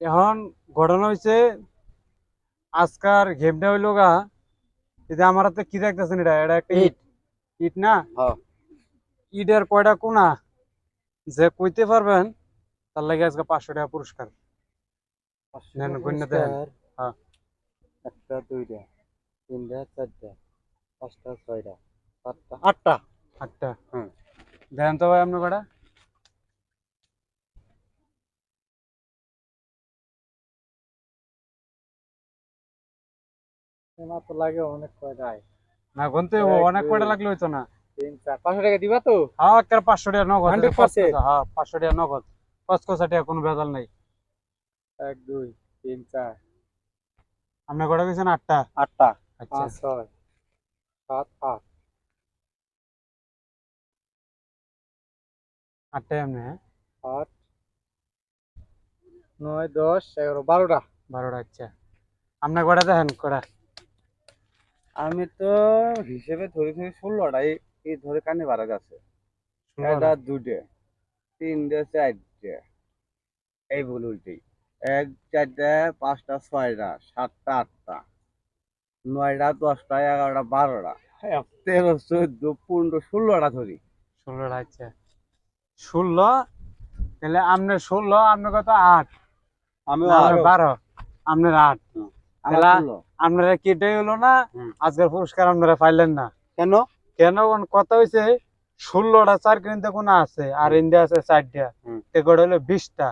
এখন ঘটনা হয়েছে আজকার গেমটা হইল গা এটা আমার হাতে কি দেখতেছেন এটা? এটা একটা ইট। ইট। না। ইটের কয়টা কোনা? যে কইতে পারবেন তার লাগে আজকে পাঁচশো টাকা পুরস্কার। নেন, গণ্য দেন। হ্যাঁ। একটা দুইটা তিনটা চারটা পাঁচটা ছয়টা সাতটা আটটা। আটটা। হুম। দেন তো ভাই আপনার কয়টা? না তো লাগে অনেক কয়টায়? না গুনতে অনেক কয়টা। লাগলে হইতো না। তিন চার পাঁচশো টাকা দিবা তো? হ্যাঁ একটা পাঁচশো টাকা নগদ 100% কসকসা, হ্যাঁ পাঁচশো টাকা নগদ। কসকসা টাকা কোনো ভেজাল নাই। এক দুই তিন চার। আপনি কটা গেছেন আটটা? আটটা। আচ্ছা। ছয় সাত আট। আটটাই আপনি হ্যাঁ? আট নয় দশ এগারো বারোটা। বারোটা আচ্ছা। আপনার কটা দেখেন কটা? আমি তো হিসেবে ধরে ধরে ষোলোটা এই ধরে কানে বারো। এটা দুটে তিনটে চারটে। এই বল উল্টেই এক চারটে পাঁচটা ছয়টা সাতটা আটটা। নয়টা দশটা এগারোটা বারোটা। তেরো চোদ্দ পনেরো ষোলোটা ধরি। ষোলোটা আচ্ছা। ষোলো? তাহলে আপনার ষোলো আপনার কত? আট। আমি বারো। আপনার আট। আপনারা কেটে হলো না আজকের পুরস্কার আপনারা পাইলেন না। কেন? কেন? কথা হয়েছে ষোলোটা চার কিনতে কোনো আছে আর ইন্ডিয়া আছে চারটা। টেকট হলো বিশটা।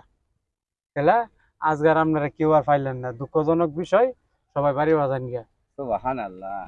তাহলে আজকের আপনারা কেউ আর পাইলেন না। দুঃখজনক বিষয় সবাই বাড়ি বাজান গিয়া। আল্লাহ